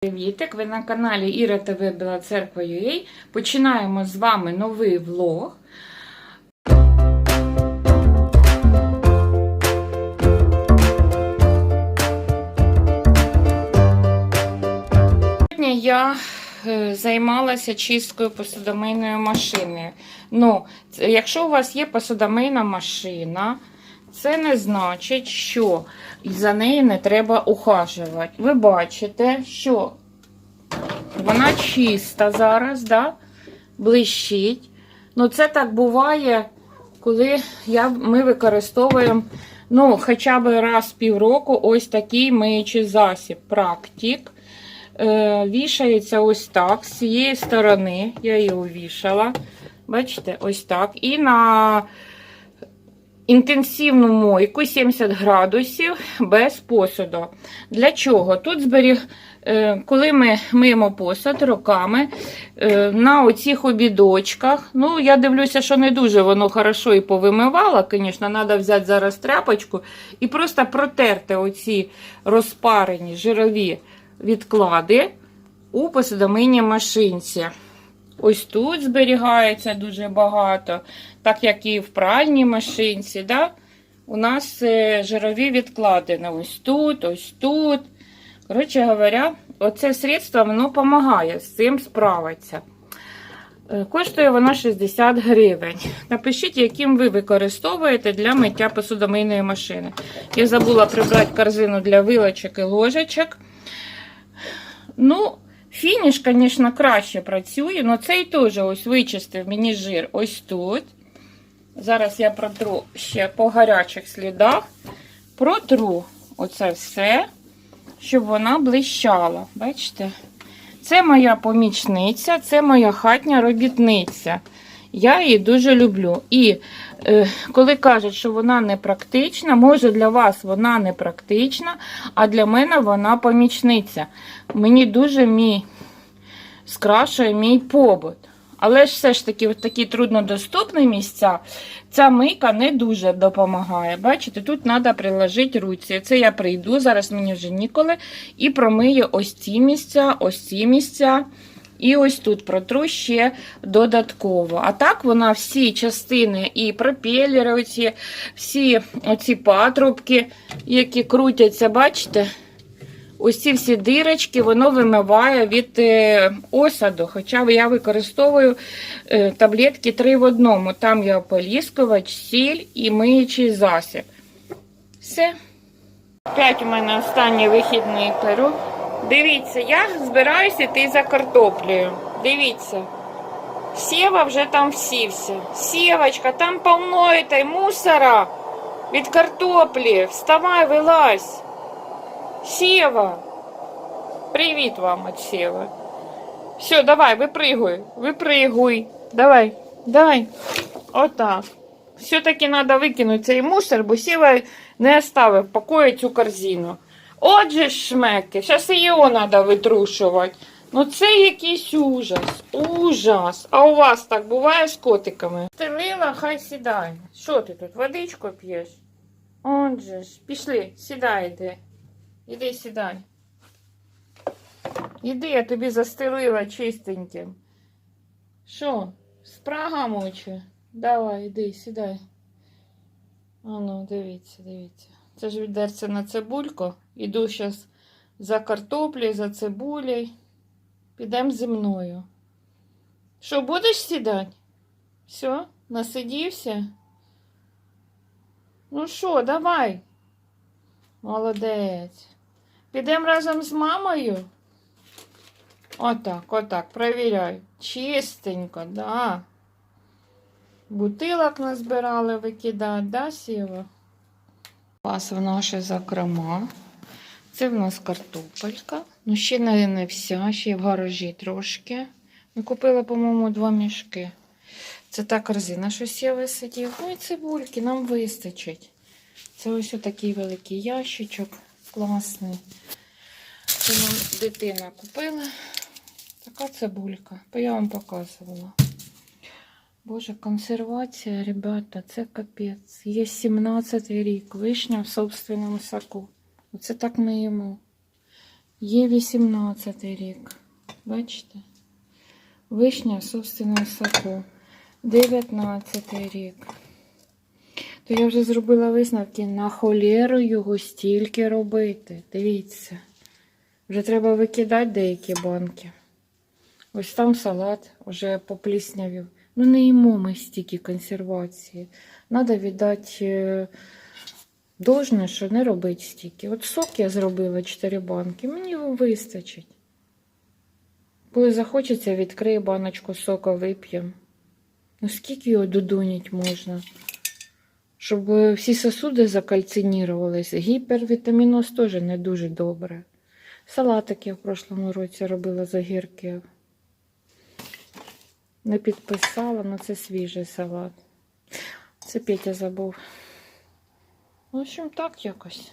Привітик! Ви на каналі Іра ТВ Біла Церква UA. Починаємо з вами новий влог. Сьогодні я е, займалася чисткою посудомийної машини. Ну, якщо у вас є посудомийна машина, це не значить, що за нею не треба ухажувати. Ви бачите, що вона чиста зараз, да? блищить. Ну, це так буває, коли я, ми використовуємо ну, хоча б раз в півроку ось такий миючий засіб. Практик. Е, вішається ось так, з цієї сторони. Я її увішала. Бачите, ось так. І на інтенсивну мойку 70 градусів без посуду. Для чого? Тут зберіг, е, коли ми миємо посуд руками е, на оцих обідочках. Ну, я дивлюся, що не дуже воно хорошо і повимивало. Звісно, треба взяти зараз тряпочку і просто протерти оці розпарені жирові відклади у посудомийній машинці. Ось тут зберігається дуже багато, так як і в пральній машинці. Да? У нас е, жирові відкладини ось тут, ось тут. Коротше говоря, оце средство воно допомагає з цим справитися. Е, Коштує воно 60 гривень. Напишіть, яким ви використовуєте для миття посудомийної машини. Я забула прибрати корзину для вилочок і ложечок. Ну, фініш, звісно, краще працює, але цей теж ось вичистив мені жир ось тут. Зараз я протру ще по гарячих слідах. Протру оце все, щоб вона блищала. Бачите? Це моя помічниця, це моя хатня робітниця. Я її дуже люблю. І е, коли кажуть, що вона не практична, може для вас вона не практична, а для мене вона помічниця. Мені дуже мій скрашує мій побут. Але ж все ж таки, в такі труднодоступні місця ця мийка не дуже допомагає. Бачите, тут треба приложити руці. Це я прийду, зараз мені вже ніколи, і промию ось ці місця, ось ці місця. І ось тут протру ще додатково. А так вона всі частини і пропелери, оці, всі оці патрубки, які крутяться, бачите? Ось всі дирочки воно вимиває від е, осаду. Хоча я використовую е, таблетки 3 в одному. Там є ополіскувач, сіль і миючий засіб. Все. Опять у мене останній вихідний перу. Дивіться, я збираюся йти за картоплею. Дивіться. Сєва вже там всівся. Сєвочка, там повно этой мусора від картоплі. Вставай, вилазь. Сева. Привіт вам от Сева. Все, давай, випригуй, випригуй. Давай, давай. Отак. Все-таки треба викинути цей мусор, бо Сева не оставив в покої цю корзину. Отже, шмеки, зараз його треба витрушувати. Ну це якийсь ужас, ужас. А у вас так буває з котиками? Стелила, хай сідає. Що ти тут, водичку п'єш? Отже ж, пішли, сідай йди. Іди сідай. Іди, я тобі застелила чистеньким. Що, спрага моче? Давай, іди, сідай. Ану, дивіться, дивіться. Це ж відерце на цибульку. Іду зараз за картоплею, за цибулею. Підемо зі мною. Що, будеш сідати? Все, насидівся? Ну що, давай. Молодець. Підемо разом з мамою. Отак, отак, провіряй. Чистенько, да. Бутилок назбирали викидати, да, Сєва? Вас в наші закрома. Це в нас картопелька. Ну, ще не, не вся, ще в гаражі трошки. Ми купили, по-моєму, два мішки. Це та корзина, що Сєва сидів. Ну і цибульки нам вистачить. Це ось такий великий ящичок. Класний. Це нам дитина купила. Така цибулька. Я вам показувала. Боже, консервація, ребята, це капець. Є 17 рік. Вишня в собственному соку. Оце так ми їмо. Є 18 рік. Бачите? Вишня в собственному соку. 19 рік. То я вже зробила висновки на холєру його стільки робити. Дивіться. Вже треба викидати деякі банки. Ось там салат вже попліснявів. Ну, не їмо ми стільки консервації. Надо віддати е, должне, що не робить стільки. От сок я зробила 4 банки, мені його вистачить. Коли захочеться, відкрию баночку сока, вип'ємо. Ну скільки його додунять можна? Щоб всі сосуди закальцинірувалися. Гіпервітаміноз теж не дуже добре. Салатик я в прошлому році робила з огірків. Не підписала, але це свіжий салат. Це Петя забув. В общем, так якось.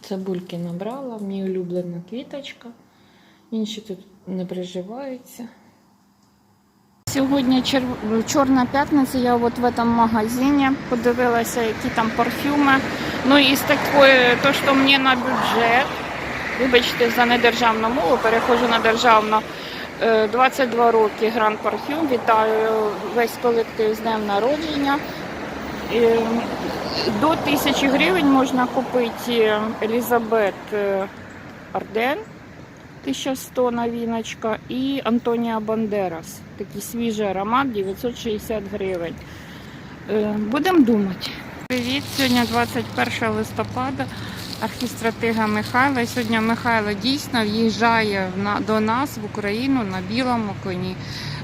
Цибульки набрала, мій улюблена квіточка. Інші тут не приживаються. Сьогодні чер- Чорна п'ятниця. Я от в этом магазині подивилася, які там парфюми. Ну і з такої, то, що мені на бюджет. Вибачте за недержавну мову, переходжу на державну. Е, 22 роки Гранд Парфюм. Вітаю весь колектив з днем народження. Е, До 1000 гривень можна купити Елізабет е, Арден 1100 новиночка і Антоніа Бандерас. Такий свіжий аромат 960 гривень. Е, Будемо думати. Привіт! Сьогодні 21 листопада. Архістратига Михайла. Сьогодні Михайло дійсно в'їжджає до нас в Україну на білому коні.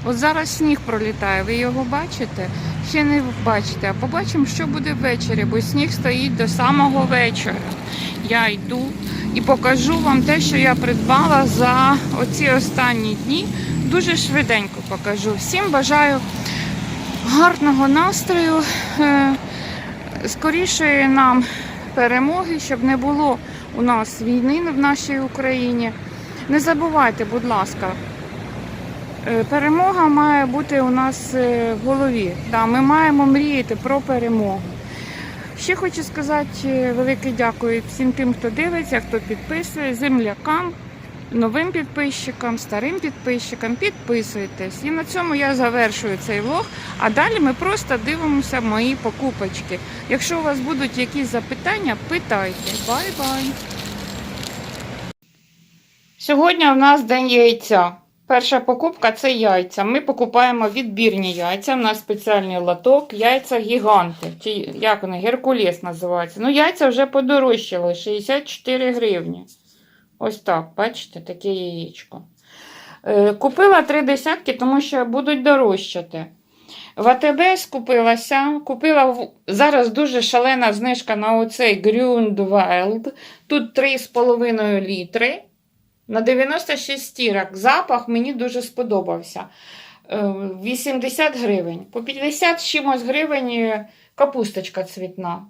От зараз сніг пролітає, ви його бачите? Ще не бачите, а побачимо, що буде ввечері, бо сніг стоїть до самого вечора. Я йду і покажу вам те, що я придбала за оці останні дні. Дуже швиденько покажу. Всім бажаю гарного настрою, е, скорішої нам перемоги, щоб не було у нас війни в нашій Україні. Не забувайте, будь ласка, перемога має бути у нас е, в голові. Да, ми маємо мріяти про перемогу. Ще хочу сказати е, велике дякую всім тим, хто дивиться, хто підписує, землякам, новим підписчикам, старим підписчикам. Підписуйтесь. І на цьому я завершую цей влог. А далі ми просто дивимося мої покупочки. Якщо у вас будуть якісь запитання, питайте. Бай-бай. Сьогодні у нас день яйця. Перша покупка це яйця. Ми покупаємо відбірні яйця. У нас спеціальний лоток, яйця гіганти. Чи як вони? Геркулес називається. Ну, яйця вже подорожчали 64 гривні. Ось так, бачите, таке яєчко. Е, Купила три десятки, тому що будуть дорожчати. В АТБ скупилася. Купила зараз дуже шалена знижка на оцей Gründwild. Тут 3,5 літри. На 96 стірок. Запах мені дуже сподобався. Е, 80 гривень. По 50 з чимось гривень е, капусточка цвітна.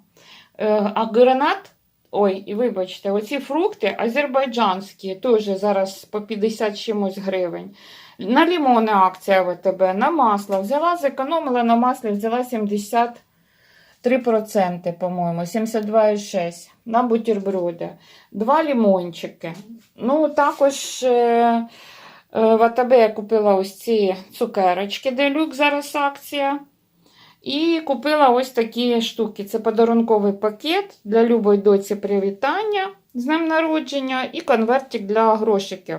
Е, А гранат, ой, і вибачте, оці фрукти азербайджанські, теж зараз по 50 чимось гривень. На лімони акція ВТБ, на масло. Взяла, зекономила на маслі, взяла 73%, по-моєму, 72,6 на бутерброди. Два лімончики. Ну, також е, е, в АТБ я купила ось ці цукерочки, делюк зараз акція. І купила ось такі штуки. Це подарунковий пакет для любої доці привітання з днем народження і конвертик для грошиків.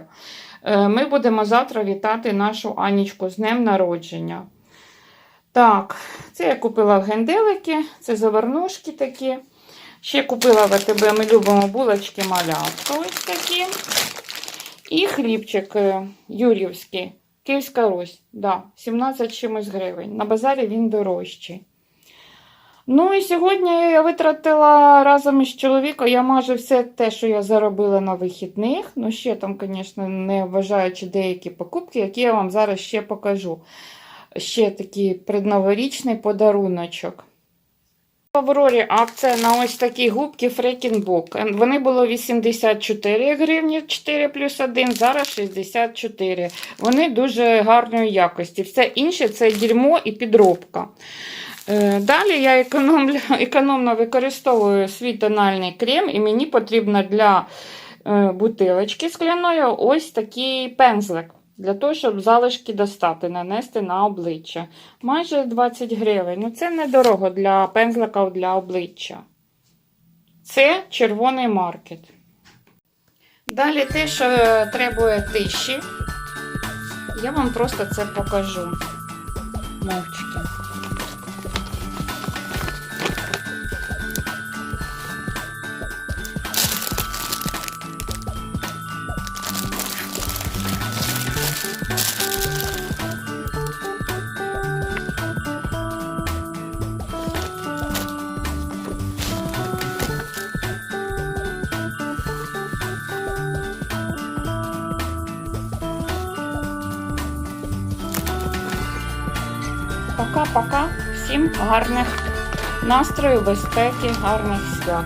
Е, Ми будемо завтра вітати нашу Анічку з днем народження. Так, це я купила в генделики, це завернушки такі. Ще купила в АТБ, ми любимо булочки малятка ось такі. І хлібчик е, юрівський, Київська Русь, да, 17 чимось гривень. На базарі він дорожчий. Ну і сьогодні я витратила разом із чоловіком, я майже все те, що я заробила на вихідних. Ну, ще там, звісно, не вважаючи деякі покупки, які я вам зараз ще покажу. Ще такий предноворічний подаруночок. В Аврорі акція на ось такі губки Фрекінбук. Вони було 84 гривні 4 плюс 1, зараз 64. Вони дуже гарної якості. Все інше це дерьмо і підробка. Е, Далі я економно використовую свій тональний крем, і мені потрібно для е, бутилочки скляної ось такий пензлик. Для того, щоб залишки достати, нанести на обличчя. Майже 20 гривень. Ну, це недорого для пензлика для обличчя. Це червоний маркет. Далі те, що треба требує тиші. Я вам просто це покажу. Мовчки. Пока-пока. Всім гарних настрою, безпеки, гарних свят.